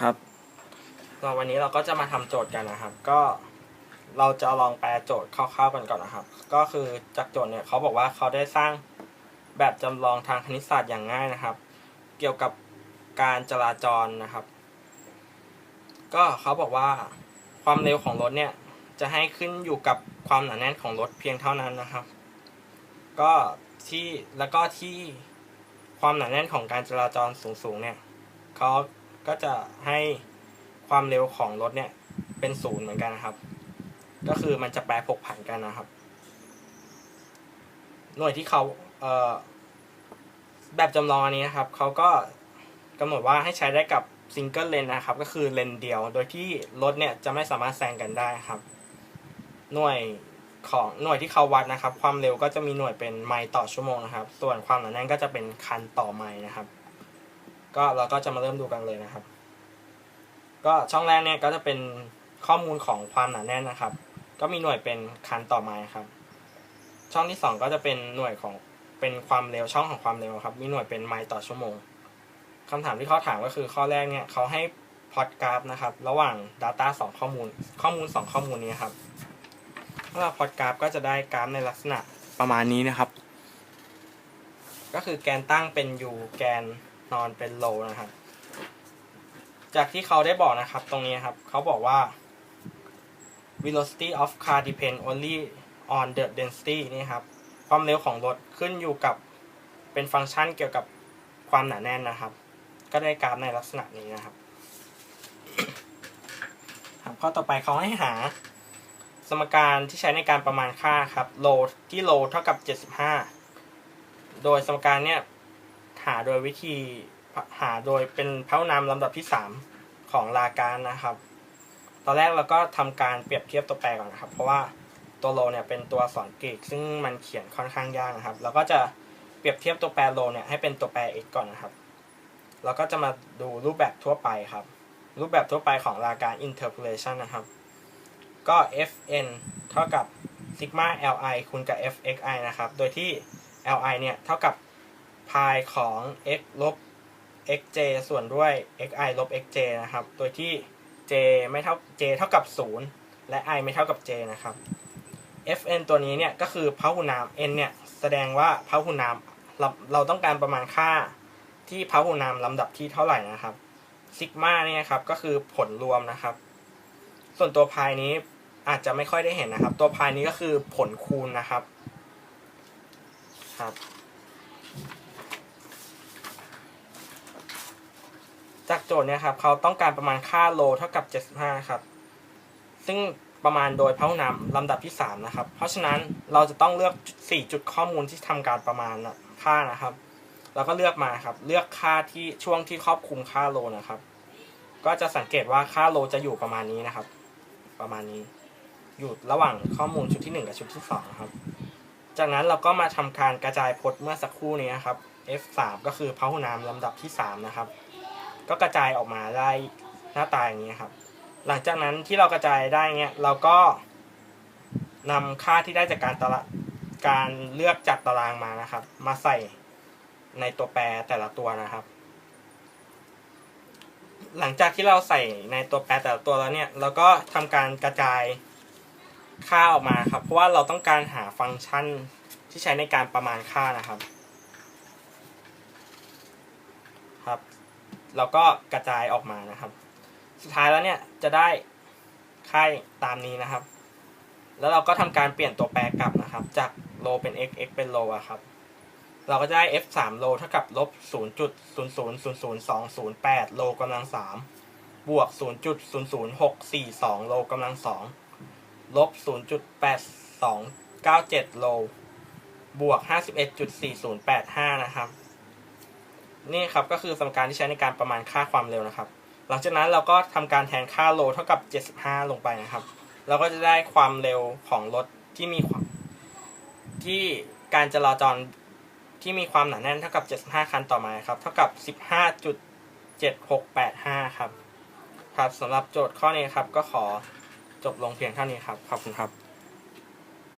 ครับสำหรับวันนี้เราก็จะมาทำโจทย์กันนะครับ ก็เราจะลองแปลโจทย์คร่าวๆกันก่อนนะครับ ก็คือจากโจทย์เนี่ยเขาบอกว่าเขาได้สร้างแบบจำลองทางคณิตศาสตร์อย่างง่ายนะครับ เกี่ยวกับการจราจรนะครับ ก็เขาบอกว่าความเร็วของรถเนี่ยจะให้ขึ้นอยู่กับความหนาแน่นของรถเพียงเท่านั้นนะครับ ก็ที่แล้วก็ที่ความหนาแน่นของการจราจรสูงๆเนี่ยเขา ก็จะให้ความเร็วของรถเนี่ยเป็นศูนย์เหมือนกันนะครับ ก็คือมันจะแปรผกผันกันนะครับ หน่วยที่เขาเแบบจำลองอันนี้นะครับเขาก็กำหนดว่าให้ใช้ได้กับซิงเกิลเลนนะครับ ก็คือเลนเดียว โดยที่รถเนี่ยจะไม่สามารถแซงกันได้ครับ หน่วยของหน่วยที่เขาวัดนะครับ ความเร็วก็จะมีหน่วยเป็นไมล์ต่อชั่วโมงนะครับ ส่วนความหนาแน่นก็จะเป็นคันต่อไมล์นะครับ ก็เราก็จะมาเริ่มดูกันเลยนะครับ ก็ช่องแรกเนี่ยก็จะเป็นข้อมูลของความหนาแน่นนะครับ ก็มีหน่วยเป็นคันต่อไมล์ครับ ช่องที่สองก็จะเป็นหน่วยของเป็นความเร็วช่องของความเร็วครับ มีหน่วยเป็นไมล์ต่อชั่วโมงคำถามที่เขาถามก็คือข้อแรกเนี่ยเขาให้พอดกราฟนะครับ ระหว่าง Data สองข้อมูล ข้อมูลสองข้อมูลนี้ครับเมื่อพอดกราฟก็จะได้กราฟในลักษณะประมาณนี้นะครับ ก็คือแกนตั้งเป็น u แกน นอนเป็น low นะครับ จากที่เขาได้บอกนะครับตรงนี้ครับ เขาบอกว่า velocity of car depend only on the density นี่ครับ ความเร็วของรถขึ้นอยู่กับเป็นฟังก์ชันเกี่ยวกับความหนาแน่นนะครับ ก็ได้กราฟในลักษณะนี้นะครับครับข้อต่อไปเขาให้หา สมการที่ใช้ในการประมาณค่าครับโลที่โลเท่ากับ 75 โดยสมการเนี่ย หาโดยวิธีหาโดยเป็นพหุนามลำดับที่ 3 ของลาการนะครับ ตอนแรกเราก็ทำการเปรียบเทียบตัวแปรก่อนนะครับ เพราะว่าตัวโลเนี่ยเป็นตัวสอักษรกรีกซึ่งมันเขียนค่อนข้างยากนะครับ เราก็จะเปรียบเทียบตัวแปรโลเนี่ยให้เป็นตัวแปร x ก่อนนะครับเราก็จะมาดูรูปแบบทั่วไปครับ รูปแบบทั่วไปของลาการ interpolation นะครับ ก็ fn เท่ากับ sigma li คูณกับ fxi นะครับ โดยที่ li เนี่ยเท่ากับ pi ของ x ลบ xj ส่วนด้วย xi ลบ xj นะครับ โดยที่ j ไม่เท่า j เท่ากับ 0 และ i ไม่เท่ากับ j นะครับ fn ตัวนี้เนี่ยก็คือพหุนาม n เนี่ยแสดงว่าพหุนามเราเราต้องการประมาณค่าที่พหุนามลำดับที่เท่าไหร่นะครับซิกมาเนี่ยครับก็คือผลรวมนะครับ ส่วนตัวพายนี้อาจจะไม่ค่อยได้เห็นนะครับ ตัวพายนี้ก็คือผลคูณนะครับครับ จากโจทย์เนี่ยครับเขาต้องการประมาณค่าโลเท่ากับ 75 ครับ ซึ่งประมาณโดยพหุนามลำดับที่ 3 นะครับ เพราะฉะนั้นเราจะต้องเลือก 4 จุดข้อมูลที่ทำการประมาณค่านะครับเราก็เลือกมาครับ เลือกค่าที่ช่วงที่ครอบคลุมค่าโลนะครับ ก็จะสังเกตว่าค่าโลจะอยู่ประมาณนี้นะครับ ประมาณนี้ อยู่ระหว่างข้อมูลชุดที่ 1 กับชุดที่2นะครับ จากนั้นเราก็มาทำการกระจายพจน์เมื่อสักครู่นี้นครับ F3 ก็คือพหุนามลำดับที่ 3 นะครับ ก็กระจายออกมาได้หน้าตาอย่างนี้ครับ หลังจากนั้นที่เรากระจายได้เงี้ยเราก็นำค่าที่ได้จากการตารางการเลือกจากตารางมานะครับ มาใส่ในตัวแปรแต่ละตัวนะครับ หลังจากที่เราใส่ในตัวแปรแต่ละตัวแล้วเนี่ย เราก็ทำการกระจายค่าออกมาครับ เพราะว่าเราต้องการหาฟังก์ชันที่ใช้ในการประมาณค่านะครับ ครับ เราก็กระจายออกมานะครับ สุดท้ายแล้วเนี่ยจะได้ค่าตามนี้นะครับ แล้วเราก็ทำการเปลี่ยนตัวแปรกลับนะครับ จากโลเป็น x x เป็นโลอะครับ เราก็จะได้ f 3โลเท่ากับลบ0.0000208 โลกำลัง 3 บวก 0.00642 โลกำลัง 2 ลบ 0.8297 โล บวก 51.4085 นะครับ นี่ครับก็คือสมการที่ใช้ในการประมาณค่าความเร็วนะครับ หลังจากนั้นเราก็ทำการแทนค่าโลเท่ากับ 75 ลงไปนะครับ เราก็จะได้ความเร็วของรถที่มีความที่การจราจรที่มีความหนาแน่นเท่ากับ 75 คันต่อมาครับ เท่ากับ 15.7685 ครับ ครับสำหรับโจทย์ข้อนี้ครับก็ขอจบลงเพียงเท่านี้ครับ ขอบคุณครับ